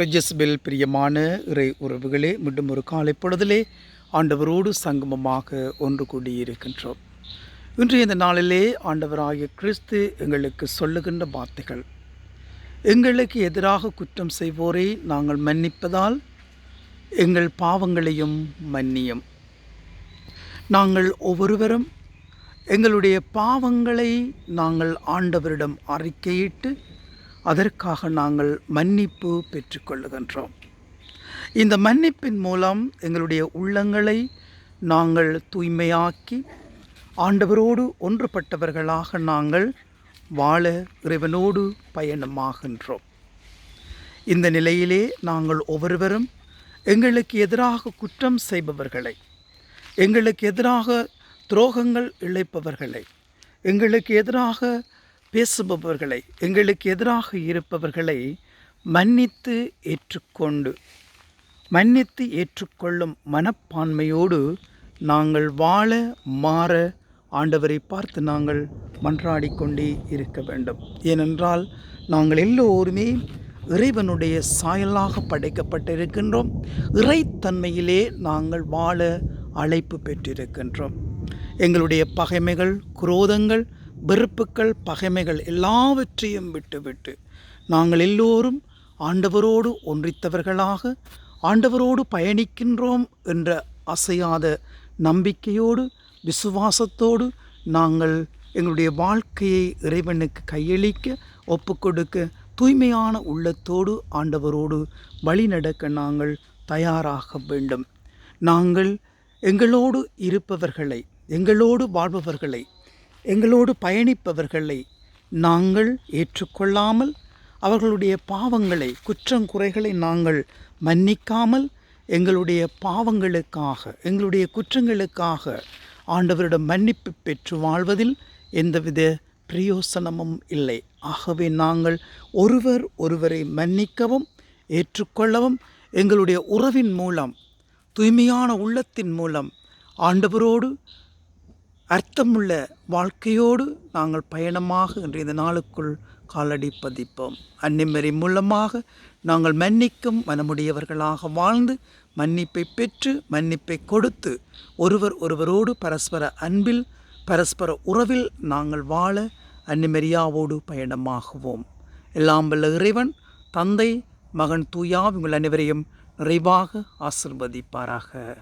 ரெஜஸ்பில் பிரியமான இறை உறவுகளே மீண்டும் ஒரு காலை பொழுதிலே ஆண்டவரோடு சங்கமமாக ஒன்று கூடியிருக்கின்றோம். இன்று இந்த நாளிலே ஆண்டவராகிய கிறிஸ்து எங்களுக்கு சொல்லுகின்ற வார்த்தைகள் எங்களுக்கு எதிராக குற்றம் செய்வோரை நாங்கள் மன்னிப்பதால் எங்கள் பாவங்களையும் மன்னியும். நாங்கள் ஒவ்வொருவரும் எங்களுடைய பாவங்களை நாங்கள் ஆண்டவரிடம் அறிக்கையிட்டு அதற்காக நாங்கள் மன்னிப்பு பெற்றுக்கொள்ளுகின்றோம். இந்த மன்னிப்பின் மூலம் எங்களுடைய உள்ளங்களை நாங்கள் தூய்மையாக்கி ஆண்டவரோடு ஒன்றுபட்டவர்களாக நாங்கள் வாழ இறைவனோடு பயணமாகின்றோம். இந்த நிலையிலே நாங்கள் ஒவ்வொருவரும் எங்களுக்கு எதிராக குற்றம் செய்பவர்களை எங்களுக்கு எதிராக துரோகங்கள் இழைப்பவர்களை எங்களுக்கு எதிராக பேசுபவர்களை எங்களுக்கு எதிராக இருப்பவர்களை மன்னித்து ஏற்றுக்கொண்டு மன்னித்து ஏற்றுக்கொள்ளும் மனப்பான்மையோடு நாங்கள் வாழ மாற ஆண்டவரை பார்த்து நாங்கள் மன்றாடிக்கொண்டே இருக்க வேண்டும். ஏனென்றால் நாங்கள் எல்லோருமே இறைவனுடைய சாயலாக படைக்கப்பட்டிருக்கின்றோம். இறைத்தன்மையிலே நாங்கள் வாழ அழைப்பு பெற்றிருக்கின்றோம். எங்களுடைய பகைமைகள் குரோதங்கள் வெறுப்புக்கள் பகைமைகள் எல்லாவற்றையும் விட்டுவிட்டு நாங்கள் எல்லோரும் ஆண்டவரோடு ஒன்றித்தவர்களாக ஆண்டவரோடு பயணிக்கின்றோம் என்ற அசையாத நம்பிக்கையோடு விசுவாசத்தோடு நாங்கள் எங்களுடைய வாழ்க்கையை இறைவனுக்கு கையளிக்க ஒப்புக்கொடுக்க தூய்மையான உள்ளத்தோடு ஆண்டவரோடு வழிநடக்க நாங்கள் தயாராக வேண்டும். நாங்கள் எங்களோடு இருப்பவர்களை எங்களோடு வாழ்பவர்களை எங்களோடு பயணிப்பவர்களை நாங்கள் ஏற்றுக்கொள்ளாமல் அவர்களுடைய பாவங்களை குற்றங்குறைகளை நாங்கள் மன்னிக்காமல் எங்களுடைய பாவங்களுக்காக எங்களுடைய குற்றங்களுக்காக ஆண்டவரிடம் மன்னிப்பு பெற்று வாழ்வதில் எந்தவித பிரயோசனமும் இல்லை. ஆகவே நாங்கள் ஒருவர் ஒருவரை மன்னிக்கவும் ஏற்றுக்கொள்ளவும் எங்களுடைய உறவின் மூலம் தூய்மையான உள்ளத்தின் மூலம் ஆண்டவரோடு அர்த்தமுள்ள வாழ்க்கையோடு நாங்கள் பயணமாக இன்றைய இந்த நாளுக்குள் காலடி பதிப்போம். அன்னிமறை மூலமாக நாங்கள் மன்னிக்கும் மனமுடையவர்களாக வாழ்ந்து மன்னிப்பை பெற்று மன்னிப்பை கொடுத்து ஒருவர் ஒருவரோடு பரஸ்பர அன்பில் பரஸ்பர உறவில் நாங்கள் வாழ அன்னிமரியாவோடு பயணமாகுவோம். எல்லாம் வல்ல இறைவன் தந்தை மகன் தூயா அனைவரையும் நிறைவாக ஆசிர்வதிப்பாராக.